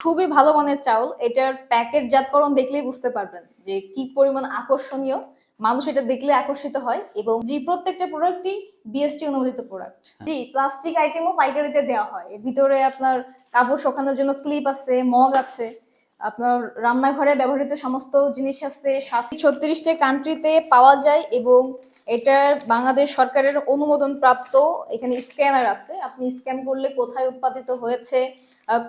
খুবই ভালো মানের চাউল। এটার প্যাকেটজাতকরণ দেখলেই বুঝতে পারবেন যে কি পরিমাণ আকর্ষণীয়। মানুষ এটা দেখলে আকর্ষিত হয় এবং জি প্রত্যেকটা প্রোডাক্টই বিএসটি অনুমোদিত প্রোডাক্ট জি প্লাস্টিক আইটেমও পাইকারিতে দেওয়া হয়। এর ভিতরে আপনার কাপড় শোকানোর জন্য ক্লিপ আছে মগ আছে আপনার রান্নাঘরে ব্যবহৃত সমস্ত জিনিস আছে। সাত ছত্রিশটা কান্ট্রিতে পাওয়া যায় এবং এটার বাংলাদেশ সরকারের অনুমোদন প্রাপ্ত এখানে স্ক্যানার আছে। আপনি স্ক্যান করলে কোথায় উৎপাদিত হয়েছে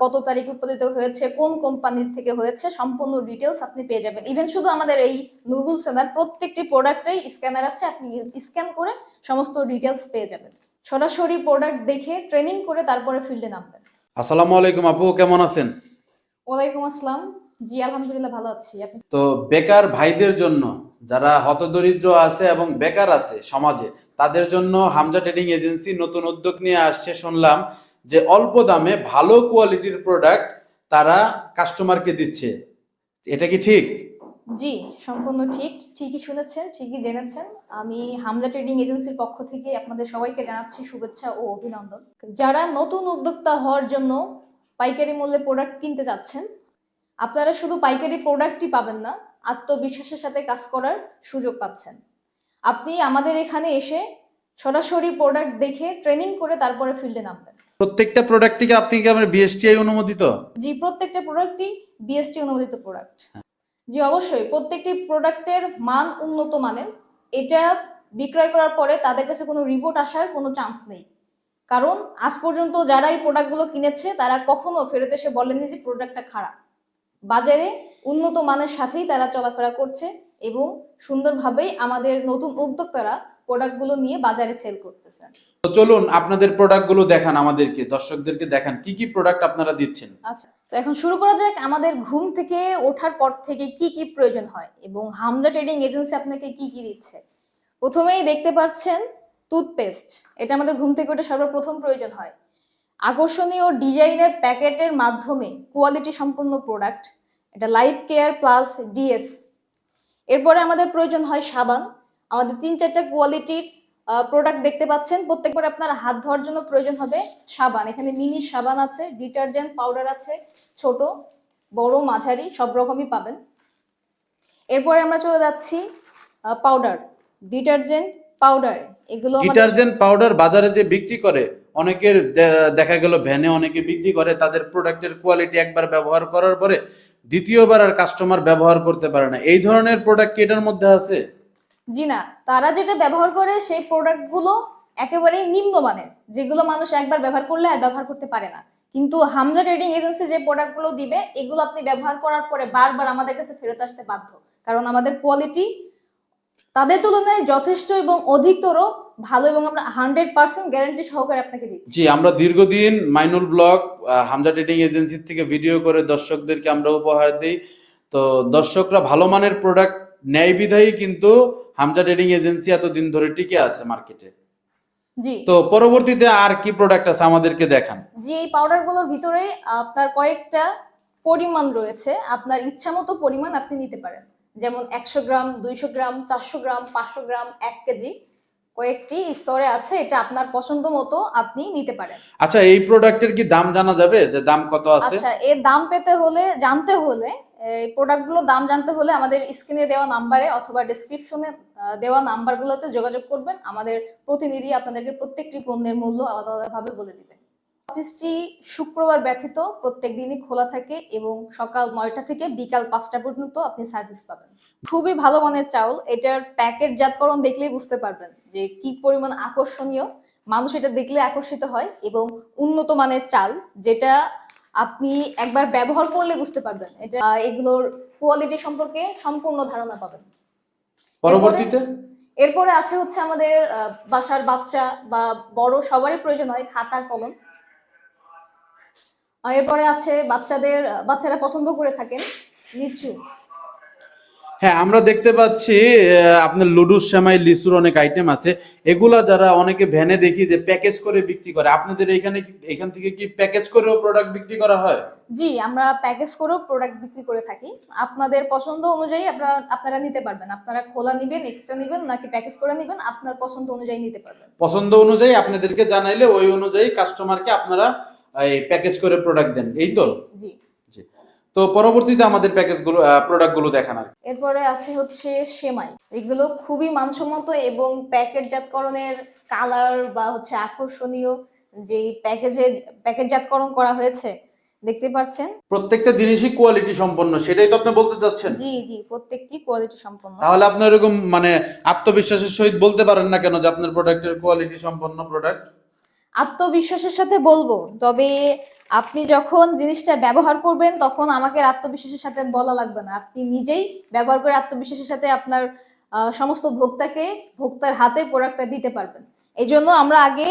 কত তারিখ উৎপাদিত হয়েছে কোন কোম্পানির থেকে হয়েছে সম্পূর্ণ ডিটেলস আপনি পেয়ে যাবেন। ইভেন শুধু আমাদের এই নুরুল সেনার প্রত্যেকটি প্রোডাক্টেই স্ক্যানার আছে আপনি স্ক্যান করে সমস্ত ডিটেলস পেয়ে যাবেন। সরাসরি প্রোডাক্ট দেখে ট্রেনিং করে তারপরে ফিল্ডে নামবেন। আসসালামু আলাইকুম আপু কেমন আছেন? ওয়ালাইকুম আসসালাম। জি আলহামদুলিল্লাহ ভালো আছি। আপনি? তো বেকার ভাইদের জন্য যারা হতদরিদ্র আছে এবং বেকার আছে সমাজে তাদের জন্য হামজা ট্রেডিং এজেন্সি নতুন উদ্যোগ নিয়ে আসছে শুনলাম। যে অল্প দামে ভালো কোয়ালিটির প্রোডাক্ট তারা কাস্টমারকে দিচ্ছে। এটা কি ঠিক? জি, সম্পূর্ণ ঠিক। ঠিকই শুনেছেন, ঠিকই জেনেছেন। আমি হামজা ট্রেডিং এজেন্সির পক্ষ থেকে আপনাদের সবাইকে জানাচ্ছি শুভেচ্ছা ও অভিনন্দন। যারা নতুন উদ্যোক্তা হওয়ার জন্য পাইকারি মূল্যে প্রোডাক্ট কিনতে যাচ্ছেন, আপনারা শুধু পাইকারি প্রোডাক্টই পাবেন না, আত্মবিশ্বাসের সাথে কাজ করার সুযোগ পাচ্ছেন। আপনি আমাদের এখানে এসে সরাসরি প্রোডাক্ট দেখে ট্রেনিং করে তারপরে ফিল্ডে নামবেন। প্রত্যেকটা প্রোডাক্ট থেকে আপনি কি আমার বিএসটিআই অনুমোদিত? জি, প্রত্যেকটা প্রোডাক্টই বিএসটি অনুমোদিত প্রোডাক্ট জি, অবশ্যই, প্রত্যেকটি প্রোডাক্টের মান উন্নত মানের, এটা বিক্রয় করার পরে তাদের কাছে কোনো রিপোর্ট আসার কোনো চান্স নেই। কারণ, আজ পর্যন্ত যারা এই প্রোডাক্টগুলো কিনেছে, তারা কখনো ফেরত এসে বলেনি যে প্রোডাক্টটা খারাপ। বাজারে উন্নত মানের সাথেই তারা চলাফেরা করছে এবং সুন্দরভাবেই আমাদের নতুন উদ্যোক্তারা প্রোডাক্টগুলো নিয়ে বাজারে সেল করতেছে তো চলুন আপনাদের প্রোডাক্টগুলো দেখান আমাদেরকে দর্শকদেরকে দেখান কি কি প্রোডাক্ট আপনারা দিচ্ছেন? আচ্ছা তো এখন শুরু করা যাক আমাদের ঘুম থেকে ওঠার পর থেকে কি কি প্রয়োজন হয় এবং হামজা ট্রেডিং এজেন্সি আপনাকে কি কি দিচ্ছে? প্রথমেই দেখতে পাচ্ছেন টুথপেস্ট এটা আমাদের ঘুম থেকে ওঠে সর্বপ্রথম প্রয়োজন হয়। আকর্ষণীয় ডিজাইনের প্যাকেটের মাধ্যমে কোয়ালিটি সম্পন্ন প্রোডাক্ট এটা লাইফ কেয়ার প্লাস ডিএস। এরপরে আমাদের প্রয়োজন হয় সাবান আমাদের তিন চারটা কোয়ালিটির প্রোডাক্ট দেখতে পাচ্ছেন। প্রত্যেকবার আপনার হাত ধোয়ার জন্য প্রয়োজন হবে সাবান। এখানে মিনি সাবান আছে ডিটারজেন্ট পাউডার আছে, ছোট, বড়, মাঝারি, সব রকমই পাবেন। এরপরে আমরা চলে যাচ্ছি পাউডার ডিটারজেন্ট পাউডার এগুলো ডিটারজেন্ট পাউডার বাজারে যে বিক্রি করে, অনেকের দেখা গেল ভ্যানে অনেকে বিক্রি করে, তাদের প্রোডাক্টের কোয়ালিটি একবার ব্যবহার করার পরে দ্বিতীয়বার আর কাস্টমার ব্যবহার করতে পারে না। এই ধরনের প্রোডাক্ট কি এটার মধ্যে আছে? জি না, তারা যেটা ব্যবহার করে সেই প্রোডাক্টগুলো একেবারেই নিম্নমানের, যেগুলো মানুষ একবার ব্যবহার করলে আর ব্যবহার করতে পারে না। কিন্তু হামজা ট্রেডিং এজেন্সি যে প্রোডাক্টগুলো দিবে, এগুলো আপনি ব্যবহার করার পরে বারবার আমাদের কাছে ফেরত আসতে বাধ্য। কারণ আমাদের কোয়ালিটি তাদের তুলনায় যথেষ্ট এবং অধিকতর ভালো এবং আমরা হান্ড্রেড পার্সেন্ট গ্যারান্টি সহকারে আপনাকে দিচ্ছি। জি, আমরা দীর্ঘদিন Mainul blog Hamza trading agency থেকে ভিডিও করে দর্শকদেরকে আমরা উপহার দিই। তো দর্শকরা ভালো মানের প্রোডাক্ট ন্যায় বিধায়ী কিন্তু হামজা ট্রেডিং এজেন্সি এতদিন ধরে টিকে আছে মার্কেটে। তো পরবর্তীতে আর কি প্রোডাক্ট আছে আমাদেরকে দেখান। যে এই পাউডারগুলোর ভিতরে আপনার কয়েকটা পরিমাণ রয়েছে। আপনার ইচ্ছা মতো পরিমাণ আপনি নিতে পারেন। যেমন একশো গ্রাম দুইশো গ্রাম চারশো গ্রাম পাঁচশো গ্রাম এক কেজি কয়েকটি স্তরে আছে এটা আপনার পছন্দ মতো আপনি নিতে পারেন। আচ্ছা এই প্রোডাক্টের কি দাম জানা যাবে? যে দাম কত আছে? আচ্ছা এর দাম পেতে হলে জানতে হলে এই প্রোডাক্টগুলোর দাম জানতে হলে আমাদের স্ক্রিনে দেওয়া নাম্বারে অথবা ডেসক্রিপশনে দেওয়া নাম্বারগুলোতে যোগাযোগ করবেন। আমাদের প্রতিনিধি আপনাদেরকে প্রত্যেকটি পণ্যের মূল্য আলাদা আলাদাভাবে বলে দিবে। অফিসটি শুক্রবার ব্যথিত, প্রত্যেক দিনই খোলা থাকে এবং সকাল নয়টা থেকে বিকাল পাঁচটা পর্যন্ত আপনি সার্ভিস পাবেন। খুবই ভালো মানের চাউল, এটার প্যাকেটজাতকরণ দেখলেই বুঝতে পারবেন যে কি পরিমাণ আকর্ষণীয়। মানুষ এটা দেখলে আকর্ষিত হয় এবং উন্নত মানের চাল, যেটা আপনি একবার ব্যবহার করলে বুঝতে পারবেন। এটা এগুলোর কোয়ালিটি সম্পর্কে সম্পূর্ণ ধারণা পাবেন। পরবর্তীতে? এরপরে আছে হচ্ছে আমাদের বাসার বাচ্চা বা বড় সবারই প্রয়োজন হয় খাতা কলম। এরপরে আছে বাচ্চাদের বাচ্চারা পছন্দ করে থাকেন লিচু। হ্যাঁ আমরা দেখতে পাচ্ছি আপনার লুডুস সেমাই লিচুর অনেক আইটেম আছে। এগুলা যারা অনেকে ভ্যানে দেখি যে প্যাকেজ করে বিক্রি করে আপনাদের এখানে এখান থেকে কি প্যাকেজ করেও প্রোডাক্ট বিক্রি করা হয়? জি আমরা প্যাকেজ করেও প্রোডাক্ট বিক্রি করে থাকি। আপনাদের পছন্দ অনুযায়ী আপনারা আপনারা নিতে পারবেন। আপনারা খোলা নিবেন এক্সট্রা নিবেন নাকি প্যাকেজ করে নিবেন আপনার পছন্দ অনুযায়ী নিতে পারবেন। পছন্দ অনুযায়ী আপনাদেরকে জানাইলে ওই অনুযায়ী কাস্টমারকে আপনারা এই প্যাকেজ করে প্রোডাক্ট দেন। এই তো? জি। তো পরবর্তীতে আমাদের প্যাকেজগুলো প্রোডাক্টগুলো দেখান আর কি। এরপরে আছে হচ্ছে সেমাই। এগুলো খুবই মানসম্মত এবং প্যাকেটজাতকরণের কালার বা হচ্ছে আকর্ষণীয় যে প্যাকেজে প্যাকেটজাতকরণ করা হয়েছে দেখতে পাচ্ছেন? প্রত্যেকটা জিনিসই কোয়ালিটি সম্পন্ন সেটাই তো আপনি বলতে চাচ্ছেন? জি জি প্রত্যেকটি কোয়ালিটি সম্পন্ন। তাহলে আপনি এরকম মানে আত্মবিশ্বাসের সহিত বলতে পারেন না কেন যে আপনার প্রোডাক্টের কোয়ালিটি সম্পন্ন প্রোডাক্ট আত্মবিশ্বাসের সাথে বলব তবে আপনি যখন জিনিসটা ব্যবহার করবেন, তখন আমাকে আত্মবিশ্বাসের সাথে বলা লাগবে না। আপনি নিজেই ব্যবহার করে আত্মবিশ্বাসের সাথে আপনার সমস্ত ভোক্তাকে, ভোক্তার হাতে প্রোডাক্টটা দিতে পারবেন। এই জন্য আমরা আগে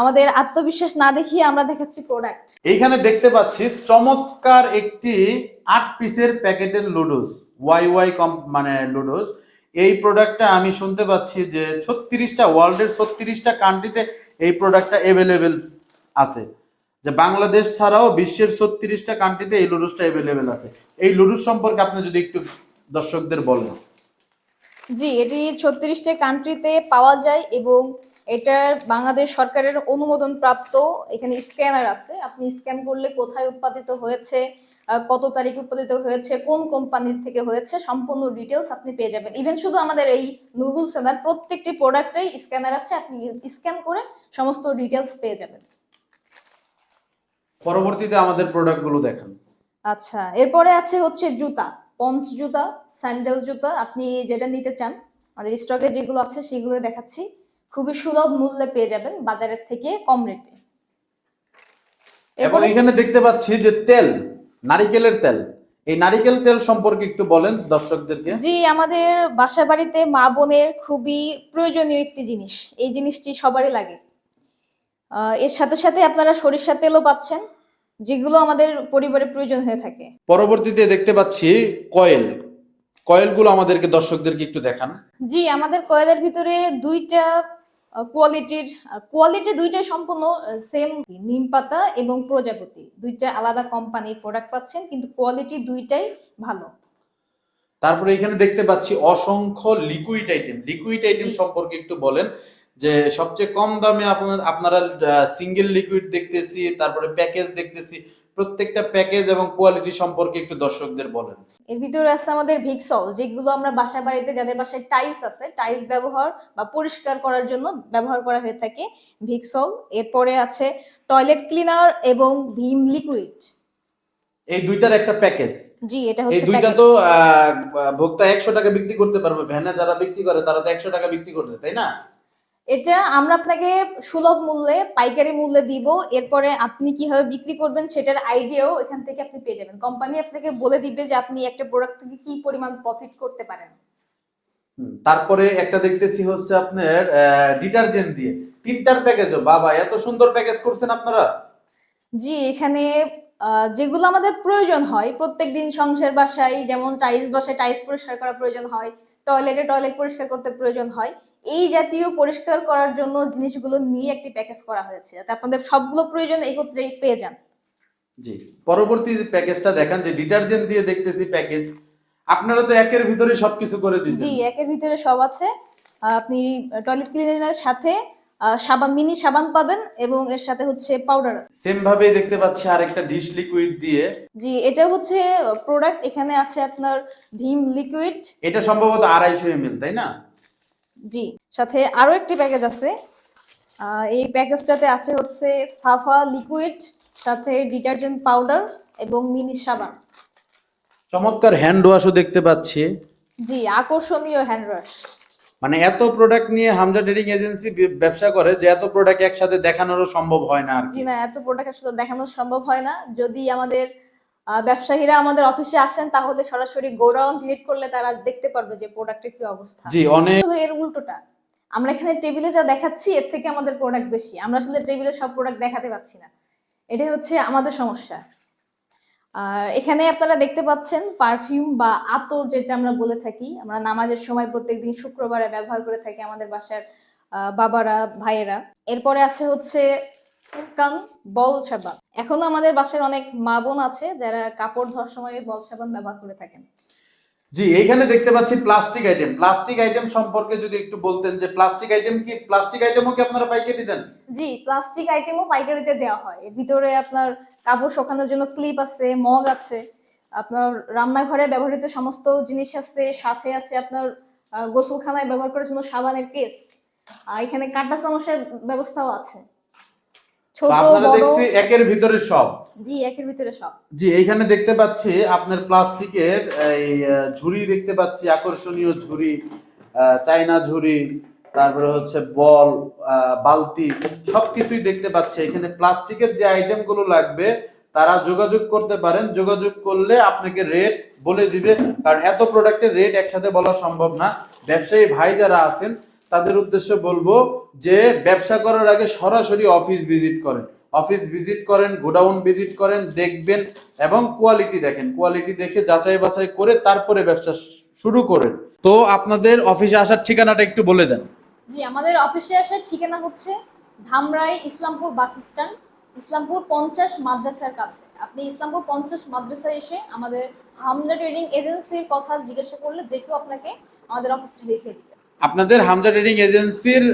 আমাদের আত্মবিশ্বাস না দেখিয়ে আমরা দেখাচ্ছি প্রোডাক্ট এইখানে দেখতে পাচ্ছি চমৎকার একটি আট পিসের প্যাকেটের লুডোস ওয়াই ওয়াই কম মানে লুডোস এই প্রোডাক্টটা আমি শুনতে পাচ্ছি যে ছত্রিশটা ওয়ার্ল্ডের ছত্রিশটা কান্ট্রিতে এই প্রোডাক্টটা অ্যাভেলেবেল আছে। যে বাংলাদেশ ছাড়াও বিশ্বের ছত্রিশটা কান্ট্রিতে এই লুডুসটা অ্যাভেলেবেল আছে। এই লুডুস সম্পর্কে আপনি যদি একটু দর্শকদের বলেন। জি, এটি ছত্রিশটা কান্ট্রিতে পাওয়া যায় এবং এটার বাংলাদেশ সরকারের অনুমোদন প্রাপ্ত এখানে স্ক্যানার আছে। আপনি স্ক্যান করলে কোথায় উৎপাদিত হয়েছে কত তারিখ উৎপাদিত হয়েছে, কোন কোম্পানির থেকে হয়েছে, সম্পূর্ণ ডিটেলস আপনি পেয়ে যাবেন। ইভেন শুধু আমাদের এই নুডলস সেনার প্রত্যেকটি প্রোডাক্টেই স্ক্যানার আছে, আপনি স্ক্যান করে সমস্ত ডিটেলস পেয়ে যাবেন। পরবর্তীতে আমাদের প্রোডাক্টগুলো দেখান। আচ্ছা এরপরে আছে হচ্ছে জুতা পঞ্চ জুতা স্যান্ডেল জুতা আপনি যেটা নিতে চান আমাদের স্টকে যেগুলো আছে সেগুলো দেখাচ্ছি। খুবই সুলভ মূল্যে পেয়ে যাবেন বাজারের থেকে কম রেটে এবং এখানে দেখতে পাচ্ছি যে তেল নারিকেলের তেল। এই নারিকেল তেল সম্পর্কে একটু বলেন দর্শকদেরকে। জি আমাদের বাসা বাড়িতে মা বোনের খুবই প্রয়োজনীয় একটি জিনিস এই জিনিসটি সবারই লাগে। এর সাথে সাথে আপনারা সরিষা তেলও পাচ্ছেন। যেগুলো আমাদের পরিবারে প্রয়োজন হয়ে থাকে। পরবর্তীতে দেখতে পাচ্ছি কয়েল। কয়েলগুলো আমাদেরকে দর্শকদেরকে একটু দেখান। জি আমাদের কয়েলের ভিতরে দুইটা কোয়ালিটির কোয়ালিটি দুইটাই সম্পূর্ণ সেম নিম পাতা এবং প্রজাপতি। দুইটা আলাদা কোম্পানির প্রোডাক্ট পাচ্ছেন কিন্তু কোয়ালিটি দুইটাই ভালো। তারপরে এখানে দেখতে পাচ্ছি অসংখ্য লিকুইড আইটেম লিকুইড আইটেম সম্পর্কে একটু বলেন। যে সবচেয়ে কম দামে আপনার আপনারা সিঙ্গেল লিকুইড দেখতেছি তারপরে প্যাকেজ দেখতেছি। প্রত্যেকটা প্যাকেজ এবং কোয়ালিটি সম্পর্কে একটু দর্শকদের বলেন। এর ভিতরে আছে আমাদের ভিক্সল যেগুলো আমরা বাসা বাড়িতে যাদের বাসায় টাইলস আছে টাইলস ব্যবহার বা পরিষ্কার করার জন্য ব্যবহার করা হয়ে থাকে ভিক্সল এরপরে আছে টয়লেট ক্লিনার এবং ভীম লিকুইড এই দুইটার একটা প্যাকেজ জি এটা হচ্ছে এই দুইটা তো ভোক্তা একশো টাকা বিক্রি করতে পারবে ভ্যানে যারা বিক্রি করে তারা তো একশো টাকা বিক্রি করবে তাই না? এটা আমরা আপনাকে সুলভ মূল্যে পাইকারি মূল্যে দিব। এরপরে আপনি কীভাবে বিক্রি করবেন সেটার আইডিয়াও এখান থেকে আপনি পেয়ে যাবেন। কোম্পানি আপনাকে বলে দিবে যে আপনি একটা প্রোডাক্ট থেকে কি পরিমাণ প্রফিট করতে পারেন। তারপরে একটা দেখতেছি হচ্ছে আপনার ডিটারজেন্ট দিয়ে। তিনটার প্যাকেজও বাবা এত সুন্দর প্যাকেজ করছেন আপনারা। জি এখানে যেগুলো আমাদের প্রয়োজন হয় প্রত্যেকদিন সংসার বাসায় যেমন টাইলস বাসায় টাইলস পরিষ্কার করা প্রয়োজন হয়। টয়লেটে টয়লেট পরিষ্কার করতে প্রয়োজন হয়। এই জাতীয় পরিষ্কার করার জন্য জিনিসগুলো নিয়ে একটি প্যাকেজ করা হয়েছে। যাতে আপনাদের সবগুলো প্রয়োজন একত্রেই পেয়ে যান। জি। পরবর্তী প্যাকেজটা দেখান যে ডিটারজেন্ট দিয়ে দেখতেছি প্যাকেজ। আপনারা তো একের ভিতরে সবকিছু করে জি দিয়েছেন একের ভিতরে সব আছে। আপনি টয়লেট ক্লিনারের সাথে সাবান মিনি সাবান পাবেন এবং এর সাথে হচ্ছে পাউডার সেম ভাবে দেখতে পাচ্ছি আরেকটা ডিশ লিকুইড দিয়ে। জি এটা হচ্ছে প্রোডাক্ট এখানে আছে আপনার ভীম লিকুইড এটা সম্ভবত আড়াইশো এম তাই না? জি সাথে আরও একটি প্যাকেজ আছে। এই প্যাকেজটাতে আছে হচ্ছে সাফা লিকুইড সাথে ডিটারজেন্ট পাউডার এবং মিনি সাবান। চমৎকার হ্যান্ড ওয়াশও দেখতে পাচ্ছি। জি আকর্ষণীয় হ্যান্ড ওয়াশ মানে এত প্রোডাক্ট নিয়ে হামজা ট্রেডিং এজেন্সি ব্যবসা করে যে এত প্রোডাক্ট একসাথে দেখানোরও সম্ভব হয় না আর কি। না এত প্রোডাক্ট আসলে দেখানো সম্ভব হয় না। যদি আমাদের ব্যবসায়ীরা আমাদের অফিসে আসেন তাহলে সরাসরি গোডাউন ভিজিট করলে তারা দেখতে পারবে যে প্রোডাক্টের কি অবস্থা। জি অনেক এর উল্টোটা। আমরা এখানে টেবিলে যা দেখাচ্ছি এর থেকে আমাদের প্রোডাক্ট বেশি। আমরা আসলে টেবিলে সব প্রোডাক্ট দেখাতে পাচ্ছি না। এটাই হচ্ছে আমাদের সমস্যা। আর এখানে আপনারা দেখতে পাচ্ছেন পারফিউম বা আতর যেটা আমরা বলে থাকি। আমরা নামাজের সময় প্রত্যেকদিন শুক্রবারে ব্যবহার করে থাকি আমাদের বাসার বাবারা, ভাইয়েরা। এরপরে আছে হচ্ছে বল সাবান। এখনও আমাদের বাসার অনেক মা বোন আছে যারা কাপড় ধোয়ার সময় বল সাবান ব্যবহার করে থাকেন। জি, এইখানে দেখতে পাচ্ছি প্লাস্টিক আইটেম প্লাস্টিক আইটেম সম্পর্কে যদি একটু বলতেন যে প্লাস্টিক আইটেম কি প্লাস্টিক আইটেমও কি আপনারা পাইকারি দেন? জি প্লাস্টিক আইটেমও পাইকারিতে দেওয়া হয়। এর ভিতরে আপনার কাপড় শুকানোর জন্য ক্লিপ আছে, মগ আছে, আপনার রান্নাঘরে ব্যবহৃত সমস্ত জিনিস আছে, সাথে আছে আপনার গোসলখানায় ব্যবহার করার জন্য সাবানের কেস এখানে কাঁটা চামচের ব্যবস্থাও আছে। ছোট আপনারা দেখছি একের ভিতরে সব। জি একের ভিতরে সব। জি এইখানে দেখতে পাচ্ছি আপনার প্লাস্টিকের এই ঝুড়ি দেখতে পাচ্ছি আকর্ষণীয় ঝুড়ি চায়না ঝুড়ি তারপরে হচ্ছে বল বালতি সবকিছুই দেখতে পাচ্ছি। এখানে প্লাস্টিকের যে আইটেমগুলো লাগবে তারা যোগাযোগ করতে পারেন। যোগাযোগ করলে আপনাকে রেট বলে দিবে। কারণ এত প্রোডাক্টের রেট একসাথে বলা সম্ভব না। ব্যবসায়ী ভাই যারা আছেন তাদের উদ্দেশ্যে বলব যে ব্যবসা করার আগে সরাসরি অফিস ভিজিট করেন। অফিস ভিজিট করেন, গোডাউন ভিজিট করেন, দেখবেন এবং কোয়ালিটি দেখেন। কোয়ালিটি দেখে যাচাই বাছাই করে তারপরে ব্যবসা শুরু করেন। তো আপনাদের অফিসে আসার ঠিকানাটা একটু বলে দেন। জি, আমাদের অফিসে আসার ঠিকানা হচ্ছে ধামরাই ইসলামপুর বাস স্ট্যান্ড, ইসলামপুর পঞ্চাশ মাদ্রাসার কাছে। আপনি ইসলামপুর পঞ্চাশ মাদ্রাসায় এসে আমাদের হামজা ট্রেডিং এজেন্সির কথা জিজ্ঞাসা করলে যে কেউ আপনাকে আমাদের অফিসটি দেখিয়ে দিবে। আপনাদের হামজা ট্রেডিং এজেন্সির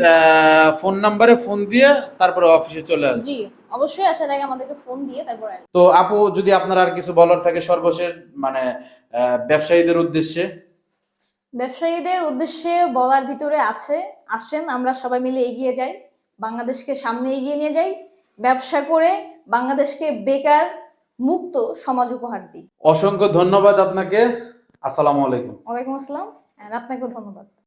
ফোন নাম্বারে ফোন দিয়ে তারপরে অফিসে চলে আসবেন জি অবশ্যই আসার আগে আমাদেরকে ফোন দিয়ে তারপর। তো আপু যদি আপনার আর কিছু বলার থাকে সর্বশেষ মানে ব্যবসায়ীদের উদ্দেশ্যে? ব্যবসায়ীদের উদ্দেশ্যে বলার ভিতরে আছে আসেন আমরা সবাই মিলে এগিয়ে যাই বাংলাদেশকে সামনে এগিয়ে নিয়ে যাই ব্যবসা করে বাংলাদেশকে বেকার মুক্ত সমাজ উপহার দিই। অসংখ্য ধন্যবাদ আপনাকে। আসসালামু আলাইকুম। ওয়ালাইকুম আসসালাম আর আপনাকেও ধন্যবাদ।